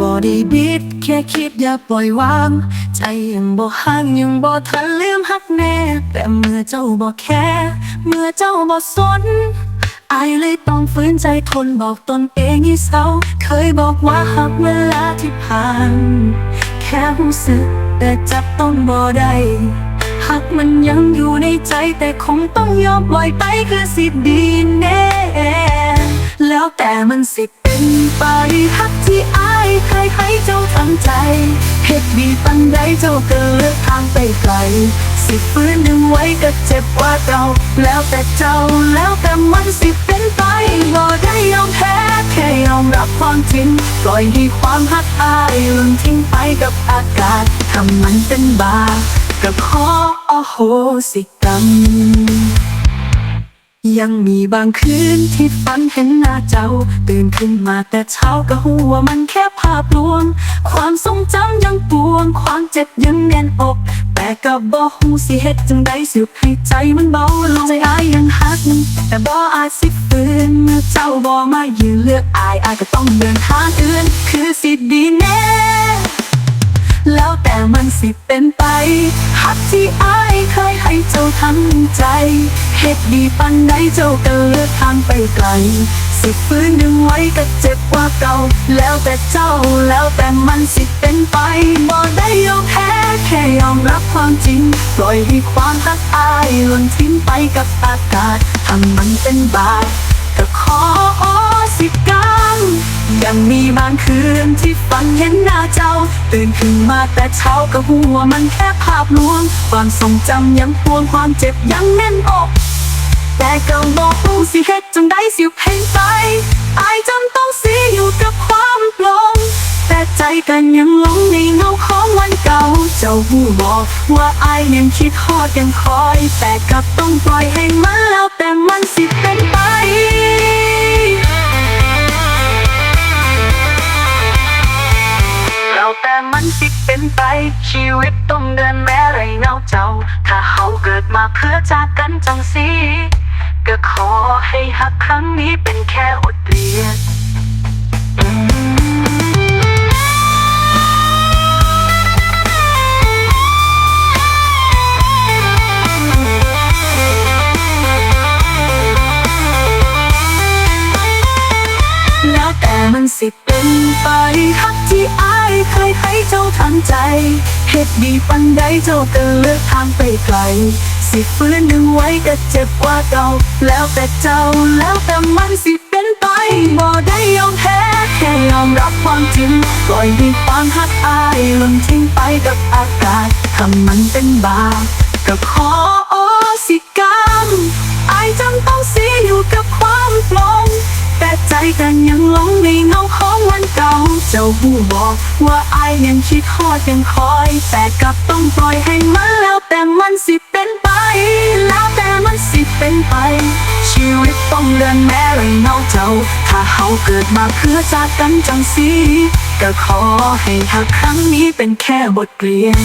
บิดแค่คิดอย่าปล่อยวาง ใจยังบ่ห่างยังบ่ทันลืมหักแน่ แต่เมื่อเจ้าบ่แค่ เมื่อเจ้าบ่สนอายเลยต้องฝืนใจทนบอกตนเองให้เศร้า เคยบอกว่าหักเวลาที่ผ่าน แค่รู้สึกแต่จับต้องบ่ได้หักมันยังอยู่ในใจแต่คงต้องยอมปล่อยไปคือสิดีแน่ แล้วแต่มันสิเป็นไปหักที่อายเคยให้เจ้าทำใจเหตุดีปันใดเจ้าก็เลือกทางไปไกล สิฟื้นดึงไว้ก็เจ็บกว่าเก่าแล้วแต่เจ้าแล้วแต่มันสิเป็นไปบ่ได้ยอมแพ้แค่ยอมรับความจริงปล่อยให้ความหักอายล่นทิ้งไปกับอากาศทำมันเป็นบาปก็ขออโหสิกรรม ยังมีบางคืนที่ฝันเห็นหน้าเจ้า ตื่นขึ้นมาแต่เช้าก็หัวมันแค่ภาพลวง ความทรงจำยังปวง ความเจ็บยังแน่นอก แต่ก็บ่ฮู้สิเฮ็ดจังใดสิให้ใจมันเบาลงใจอายยังหักแต่บ่อาจสิฝืนเมื่อเจ้าบ่มายืนเลือกอายอายก็ต้องเดินทางอื่น คือสิดีแน่แล้วแต่ สิเป็นไป หักที่อายเคยให้เจ้าทั้งใจ เหตุดีปันใดเจ้าก็เลือกทางไปไกล สิฟื้นดึงไว้ก็เจ็บกว่าเก่า แล้วแต่เจ้าแล้วแต่มันสิเป็นไปบ่ได้ยอมแพ้แค่ยอมรับความจริง ปล่อยให้ความรักอายหล่นทิ้งไปกับอากาศทำมันเป็นบาปก็ขอ ยังมีบางคืนที่ฝันเห็นหน้าเจ้า ตื่นขึ้นมาแต่เช้าก็หัวมันแค่ภาพลวง ความทรงจำยังพวงความเจ็บยังแน่นอก แต่ก็บอกรู้สิเฮ็ดจังได้สิเพลงไปอายจำต้องเสียอยู่กับความปลง แต่ใจกันยังหลงในเงาของวันเก่า เจ้าหูบอกว่าอายยังคิดฮอดยังคอย แต่กลับต้องปล่อยให้มันแล้วแต่ มันสิเป็นไป ชีวิตต้องเดินแม้ไรเงาเจ้า ถ้าเขาเกิดมาเพื่อจากกันจังสีก็ขอให้หักครั้งนี้เป็นแค่อดเรียน มันสิเป็นไปฮักที่อายเคยให้เจ้าทำใจเหตุดีปันใดเจ้าก็เลือกทางไปไกล สิฟื้นดึงไว้ก็เจ็บกว่าเก่า แล้วแต่เจ้าแล้วแต่มันสิเป็นไปบ่ได้ยอมแพ้แค่ยอมรับความจริงปล่อยให้ความฮักอายล่นทิ้งไปกับอากาศทำมันเป็นบาปก็ขอโอสิกรรมอายจำต้องเสียอยู่กับความปลง กันยังหลงในเงาของวันเก่า เจ้าหูบอกว่าอายยังคิดฮอดยังคอย แต่กลับต้องปล่อยให้มันแล้วแต่มันสิเป็นไป แล้วแต่มันสิเป็นไป ชีวิตต้องเดินแม้ไรเงาเจ้า ถ้าเขาเกิดมาเพื่อจากกันจังสีก็ขอให้หักครั้งนี้เป็นแค่บทเรียน